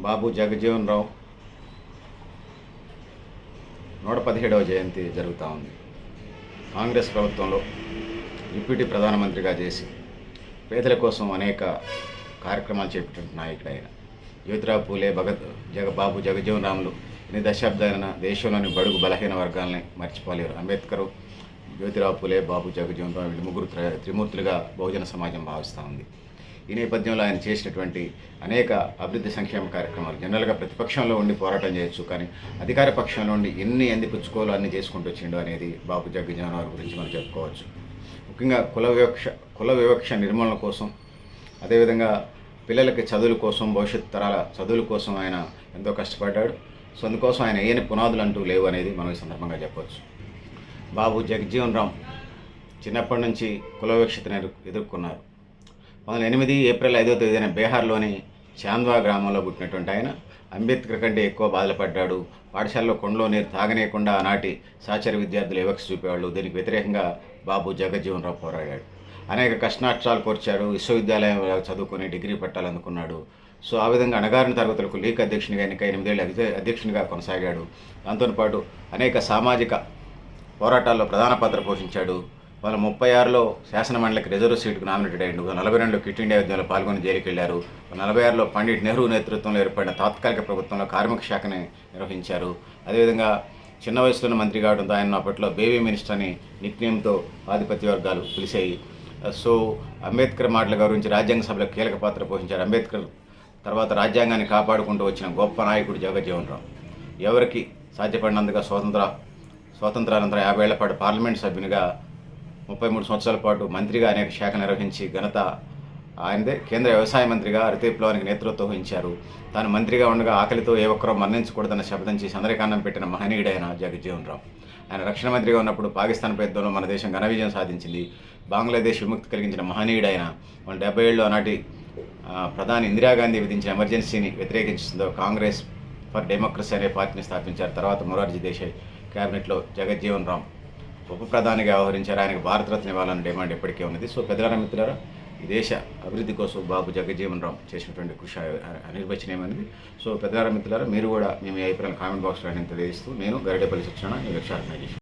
బాబు జగజీవన్ రావు. నూట పదిహేడవ జయంతి జరుగుతూ ఉంది. కాంగ్రెస్ ప్రభుత్వంలో డిప్యూటీ ప్రధానమంత్రిగా చేసి పేదల కోసం అనేక కార్యక్రమాలు చేపట్టిన నాయకుడు ఆయన జ్యోతిరావు పూలే భగత్ జగ బాబు జగజీవన్ రాములు ఎన్ని దశాబ్దాలైన దేశంలోని బడుగు బలహీన వర్గాలని మర్చిపోలేరు. అంబేద్కర్ జ్యోతిరావు పూలే బాబు జగజీవన్ రావు వీళ్ళు ముగ్గురు త్ర- త్రిమూర్తులుగా బహుజన సమాజం భావిస్తూ ఉంది. ఈ నేపథ్యంలో ఆయన చేసినటువంటి అనేక అభివృద్ధి సంక్షేమ కార్యక్రమాలు. జనరల్గా ప్రతిపక్షంలో ఉండి పోరాటం చేయొచ్చు కానీ అధికార పక్షంలో ఉండి ఎన్ని అందిపుచ్చుకోవాలో అన్ని చేసుకుంటూ వచ్చిండు అనేది బాబు జగజీవన్ రావు గురించి మనం చెప్పుకోవచ్చు. ముఖ్యంగా కుల వివక్ష కుల వివక్ష నిర్మూలన కోసం అదేవిధంగా పిల్లలకి చదువుల కోసం భవిష్యత్ తరాల చదువుల కోసం ఆయన ఎంతో కష్టపడ్డాడు. సో అందుకోసం ఆయన ఏని పునాదులు అంటూ లేవు అనేది మనం ఈ సందర్భంగా చెప్పవచ్చు బాబు జగజీవన్ రామ్ చిన్నప్పటి నుంచి కుల వివక్షతను ఎదుర్కొన్నారు. వందల ఎనిమిది ఏప్రిల్ ఐదో తేదీన బీహార్లోని చాంద్వా గ్రామంలో పుట్టినటువంటి ఆయన. అంబేద్కర్ కంటే ఎక్కువ బాధపడ్డాడు. పాఠశాలలో కొండలో నీరు తాగనేయకుండా ఆనాటి సహచర విద్యార్థులు వివక్ష చూపేవాళ్ళు. దీనికి వ్యతిరేకంగా బాబు జగజ్జీవనరావు పోరాడాడు. అనేక కష్టనష్టాలు కోర్చాడు. విశ్వవిద్యాలయంలో చదువుకొని డిగ్రీ పట్టాలనుకున్నాడు. సో ఆ విధంగా అణగారిన తరగతులకు లీగ్ అధ్యక్షునిగా ఎన్నిక ఎనిమిదేళ్ళు అధ్య- అధ్యక్షునిగా కొనసాగాడు. దాంతోపాటు అనేక సామాజిక పోరాటాల్లో ప్రధాన పాత్ర పోషించాడు. వాళ్ళు ముప్పై ఆరులో శాసనమండలికి రిజర్వ్ సీటుకు నామినేటెడ్ అయ్యిండు. నలభై రెండులో క్విట్ ఇండియా ఉద్యమంలో పాల్గొని జైలుకి నలభై ఆరులో పండిట్ నెహ్రూ నేతృత్వంలో ఏర్పడిన తాత్కాలిక ప్రభుత్వంలో కార్మిక శాఖని నిర్వహించారు. అదేవిధంగా చిన్న వయసులోనే మంత్రి కావడంతో ఆయన అప్పట్లో బేబీ మినిస్టర్ అని నిక్నేమ్తో ఆధిపత్య వర్గాలు పిలిచాయి. సో అంబేద్కర్ మాటల గౌరవించి రాజ్యాంగ సభలో కీలక పాత్ర పోషించారు. అంబేద్కర్ తర్వాత రాజ్యాంగాన్ని కాపాడుకుంటూ వచ్చిన గొప్ప నాయకుడు జగజ్జీవన్ రావు. ఎవరికి సాధ్యపడినందుగా స్వాతంత్ర స్వాతంత్రానంతరం యాభై ఏళ్ళ పాటు పార్లమెంట్ సభ్యునిగా ముప్పై మూడు సంవత్సరాల పాటు మంత్రిగా అనేక శాఖ నిర్వహించి ఘనత ఆయనదే. కేంద్ర వ్యవసాయ మంత్రిగా హరిత విప్లవానికి నేతృత్వం వహించారు. తాను మంత్రిగా ఉండగా ఆకలితో ఏ ఒక్కరూ మరణించకూడదన్న శబ్దం చేసి అందరికీ అన్నం పెట్టిన మహనీయుడైన జగజ్జీవన్ రావు. ఆయన రక్షణ మంత్రిగా ఉన్నప్పుడు పాకిస్తాన్ ప్రయత్నంలో మన దేశం ఘన విజయం సాధించింది. బంగ్లాదేశ్ విముక్తి కలిగించిన మహనీయుడైన మన డెబ్బై ఏళ్ళు ఆనాటి ప్రధాని ఇందిరాగాంధీ విధించిన ఎమర్జెన్సీని వ్యతిరేకించిందో కాంగ్రెస్ ఫర్ డెమోక్రసీ అనే పార్టీని స్థాపించారు. తర్వాత మొరార్జీ దేశాయ్ క్యాబినెట్లో జగజ్జీవన్ రామ్ ఉప ప్రధానిగా వ్యవహరించారు. ఆయనకు భారతరత్న ఇవ్వాలన్న డిమాండ్ ఎప్పటికే ఉన్నది. సో పెద్దల మిత్రులారా ఈ దేశ అభివృద్ధి కోసం బాబు జగజ్జీవన్ రామ్ చేసినటువంటి కృషి అనిర్వచనీయమైనది సో పెద్దల మిత్రులారా మీరు కూడా మేము ఈ అభిప్రాయం కామెంట్ బాక్స్లో నేను తెలియజేస్తూ నేను గరిడేపల్లి శిక్షణ నేను లక్ష్య ఆర్గనైజేషన్